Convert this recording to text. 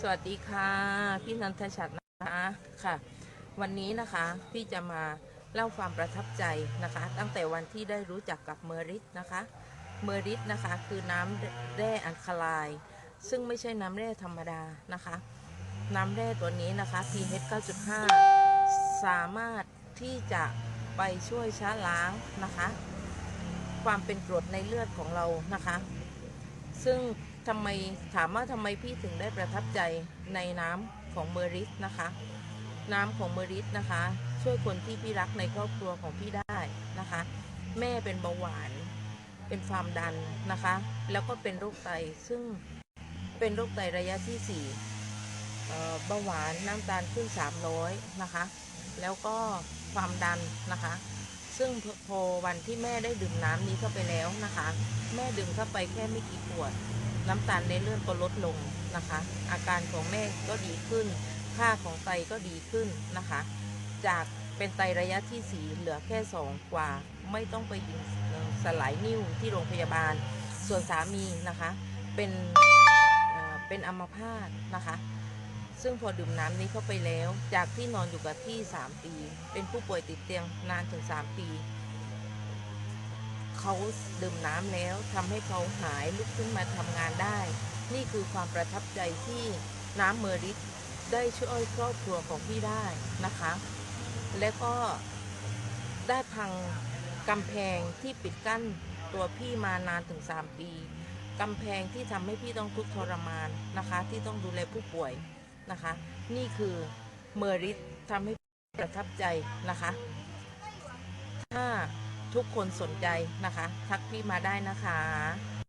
สวัสดีค่ะ พี่นันทชัดนะคะค่ะ วันนี้นะคะพี่จะมาเล่าความประทับใจนะคะ ตั้งแต่วันที่ได้รู้จักกับเมอริสนะคะ เมอริสนะคะคือน้ำแร่อัลคาไลน์ซึ่งไม่ใช่น้ำแร่ธรรมดานะคะ น้ำแร่ตัวนี้นะคะ pH 9.5 สามารถที่จะไปช่วยช้าล้างนะคะ ความเป็นกรดในเลือดของเรานะคะ ซึ่ง ทำไมถามว่าทำไมพี่ถึงได้ประทับใจในน้ำของเมอริสนะคะ น้ำของเมอริสนะคะ ช่วยคนที่พี่รักในครอบครัวของพี่ได้นะคะ แม่เป็นเบาหวาน เป็นความดันนะคะ แล้วก็เป็นโรคไตซึ่งเป็นโรคไตระยะที่สี่เบาหวานน้ำตาลขึ้น 300 นะคะ แล้วก็ความดันนะคะ ซึ่งพพอวันที่แม่ได้ดื่มน้ำนี้เข้าไปแล้วนะคะ แม่ดื่มเข้าไปแค่ไม่กี่ขวด น้ำตาลในเลือดก็ลดลงนะคะ อาการของแม่ก็ดีขึ้น ค่าของไตก็ดีขึ้นนะคะ จากเป็นไตระยะที่ 4 เหลือแค่ 2 กว่า ไม่ต้องไปยิงสลายนิ้วที่โรงพยาบาล ส่วนสามีนะคะ เป็นเเป็นอัมพาตนะคะ ซึ่งพอดื่มน้ำนี้เข้าไปแล้ว จากที่นอนอยู่กับที่ 3 ปี เป็นผู้ป่วยติดเตียงนานถึง 3 ปี เขาดื่มน้ำแล้วทำให้เขาหายลุกขึ้นมาทำงานได้ นี่คือความประทับใจที่น้ำเมอริสได้ช่วยครอบครัวของพี่ได้นะคะ และก็ได้พังกำแพงที่ปิดกั้นตัวพี่มานานถึง 3 ปีกำแพงที่ทำให้พี่ต้องทุกข์ทรมานนะคะ ที่ต้องดูแลผู้ป่วยนะคะ นี่คือเมอริสทำให้ประทับใจนะคะถ้า ทุกคนสนใจนะคะ ทักพี่มาได้นะคะ